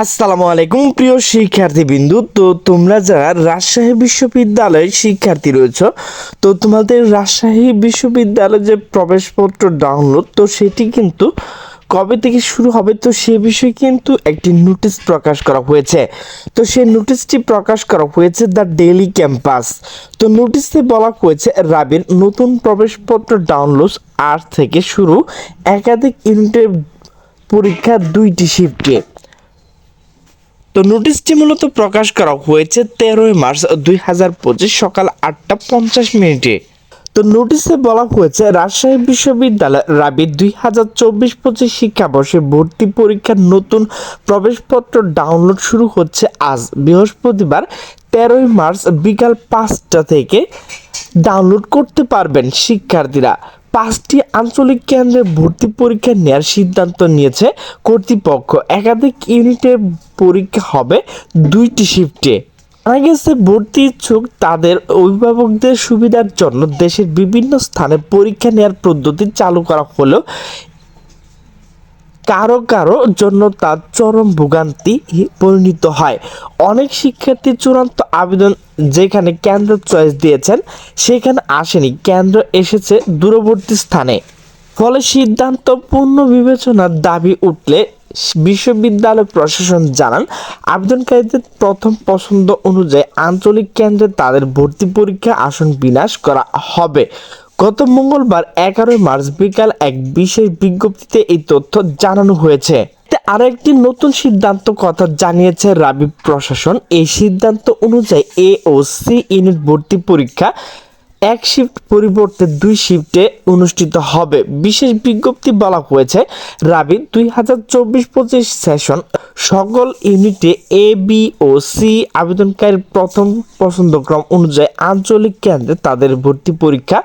আসসালামু আলাইকুম, প্রিয় শিক্ষার্থী বিন্দু তো তোমরা যারা রাজশাহী বিশ্ববিদ্যালয়ের শিক্ষার্থী রয়েছে, তো তোমাদের রাজশাহী বিশ্ববিদ্যালয়ের যে প্রবেশপত্র ডাউনলোড তো সেটি কিন্তু কবে থেকে শুরু হবে? তো সে বিষয়ে কিন্তু একটি নোটিশ প্রকাশ করা হয়েছে। তো সেই নোটিশটি প্রকাশ করা হয়েছে দ্য ডেইলি ক্যাম্পাস তো নোটিশে বলা হয়েছে, রাবির নতুন প্রবেশপত্র ডাউনলোড আজ থেকে শুরু একাধিক ইউনিটের পরীক্ষা দুইটি শিফটে তো নোটিশটি মূলত প্রকাশ করা হয়েছে তেরোই মার্চ দুই হাজার পঁচিশ সকাল আটটা পঞ্চাশ মিনিটে। তো নোটিশে বলা হয়েছে রাজশাহী বিশ্ববিদ্যালয় রাবি দুই হাজার চব্বিশ পঁচিশ শিক্ষাবর্ষে ভর্তি পরীক্ষার নতুন প্রবেশপত্র ডাউনলোড শুরু হচ্ছে আজ, বৃহস্পতিবার তেরোই মার্চ বিকাল পাঁচটা থেকে। ডাউনলোড করতে পারবেন শিক্ষার্থীরা। পাঁচটি আঞ্চলিক কেন্দ্রে ভর্তি পরীক্ষা নেওয়ার সিদ্ধান্ত নিয়েছে কর্তৃপক্ষ। একাধিক ইউনিটে পরীক্ষা হবে দুইটি শিফটে। জানা গেছে, ভর্তি ইচ্ছুক তাদের অভিভাবকদের সুবিধার জন্য দেশের বিভিন্ন স্থানে পরীক্ষা নেওয়ার পদ্ধতি চালু করা হলেও কারও কারও জন্য তার চরম ভোগান্তি পরিণত হয়। অনেক শিক্ষার্থী চূড়ান্ত আবেদন যেখানে কেন্দ্র চয়েস দিয়েছেন, সেখানে আসেনি। কেন্দ্র এসেছে দূরবর্তী স্থানে। ফলে সিদ্ধান্ত পূর্ণ বিবেচনার দাবি উঠলে বিশ্ববিদ্যালয় প্রশাসন জানান, আবেদনকারীদের প্রথম পছন্দ অনুযায়ী আঞ্চলিক কেন্দ্রে তাদের ভর্তি পরীক্ষা আসন বিনাশ করা হবে। গত মঙ্গলবার এগারোই মার্চ বিকাল এক বিশেষ বিজ্ঞপ্তিতে এই তথ্য জানানো হয়েছে। আরও একটি নতুন সিদ্ধান্ত কথা জানিয়েছে রাবি প্রশাসন। এই সিদ্ধান্ত অনুযায়ী এ ও সি ইউনিট ভর্তি পরীক্ষা এক শিফট পরিবর্তে দুই শিফটে অনুষ্ঠিত হবে। বিশেষ বিজ্ঞপ্তি বলা হয়েছে, রাবি দুই হাজার চব্বিশ পঁচিশ সেশন সকল ইউনিটে এ বি ও সি আবেদনকারীর প্রথম পছন্দক্রম অনুযায়ী আঞ্চলিক কেন্দ্রে তাদের ভর্তি পরীক্ষা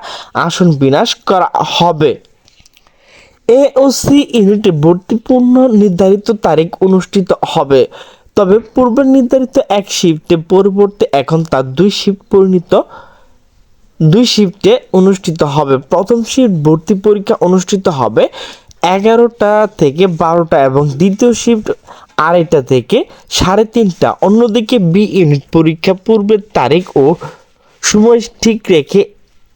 আসন বিন্যাস করা হবে। এ ও সি ইউনিটে ভর্তি পূর্ণ নির্ধারিত তারিখ অনুষ্ঠিত হবে। তবে পূর্বে নির্ধারিত এক শিফটে, পরিবর্তে এখন তার দুই শিফট পরিণত, দুই শিফটে অনুষ্ঠিত হবে। প্রথম শিফট ভর্তি পরীক্ষা অনুষ্ঠিত হবে এগারোটা থেকে বারোটা এবং দ্বিতীয় শিফট আড়াইটা থেকে সাড়ে তিনটা। অন্যদিকে বি ইউনিট পরীক্ষা পূর্বের তারিখ ও সময় ঠিক রেখে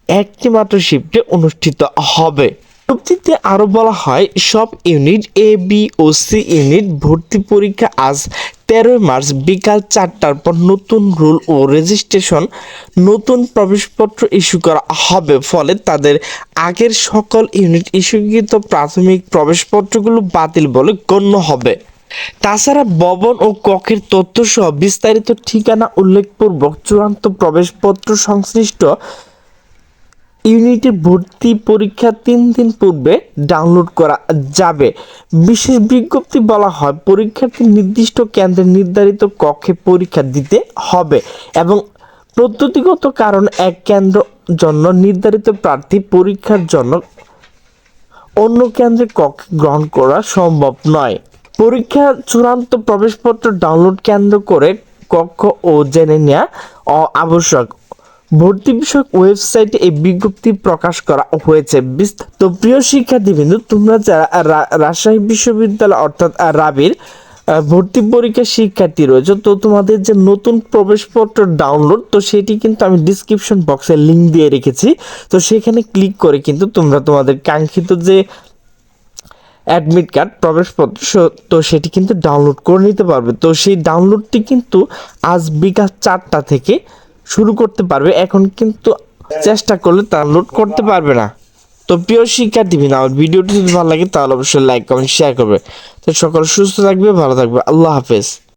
একটি মাত্র শিফটে অনুষ্ঠিত হবে। বিজ্ঞপ্তিতে আরও বলা হয়, সব ইউনিট এ বি ও সি ইউনিট ভর্তি পরীক্ষা আজ তেরোই মার্চ বিকাল চারটার পর নতুন রুল ও রেজিস্ট্রেশন নতুন প্রবেশপত্র ইস্যু করা হবে। ফলে তাদের আগের সকল ইউনিট ইস্যুকৃত প্রাথমিক প্রবেশপত্রগুলো বাতিল বলে গণ্য হবে। তাছাড়া ভবন ও কক্ষের তথ্য সহ বিস্তারিত ঠিকানা উল্লেখপূর্বক চূড়ান্ত প্রবেশপত্র সংশ্লিষ্ট ইউনিটের ভর্তি পরীক্ষা তিন দিন পূর্বে ডাউনলোড করা যাবে। বিশেষ বিজ্ঞপ্তি বলা হয় পরীক্ষার্থী নির্দিষ্ট কেন্দ্রে নির্ধারিত কক্ষে পরীক্ষা দিতে হবে এবং পদ্ধতিগত কারণ এক কেন্দ্র জন্য নির্ধারিত প্রার্থী পরীক্ষার জন্য অন্য কেন্দ্রে কক্ষে গ্রহণ করা সম্ভব নয়। পরীক্ষা চূড়ান্ত প্রবেশপত্র ডাউনলোড কেন্দ্র করে কক্ষ ও জেনে নেওয়া আবশ্যক ভর্তি বিষয়ক ওয়েবসাইটে এই বিজ্ঞপ্তি প্রকাশ করা হয়েছে। তো প্রিয় শিক্ষার্থীবৃন্দ, তোমরা যারা রাজশাহী বিশ্ববিদ্যালয় অর্থাৎ রাবির ভর্তি পরীক্ষার শিক্ষার্থী রয়েছে, তো তোমাদের যে নতুন প্রবেশপত্র ডাউনলোড, তো সেটি কিন্তু আমি ডিসক্রিপশন বক্সে লিঙ্ক দিয়ে রেখেছি। তো সেখানে ক্লিক করে কিন্তু তোমরা তোমাদের কাঙ্ক্ষিত যে অ্যাডমিট কার্ড প্রবেশপত্র তো সেটি কিন্তু ডাউনলোড করে নিতে পারবে। তো সেই ডাউনলোডটি কিন্তু আজ বিকাল চারটা থেকে শুরু করতে পারবে, এখন কিন্তু চেষ্টা করলে ডাউনলোড করতে পারবে না। তো প্রিয় শিক্ষার্থী না আমার ভিডিওটি যদি ভালো লাগে তাহলে অবশ্যই লাইক কমেন্ট শেয়ার করবে। তো সকল সুস্থ থাকবে, ভালো থাকবে। আল্লাহ হাফেজ।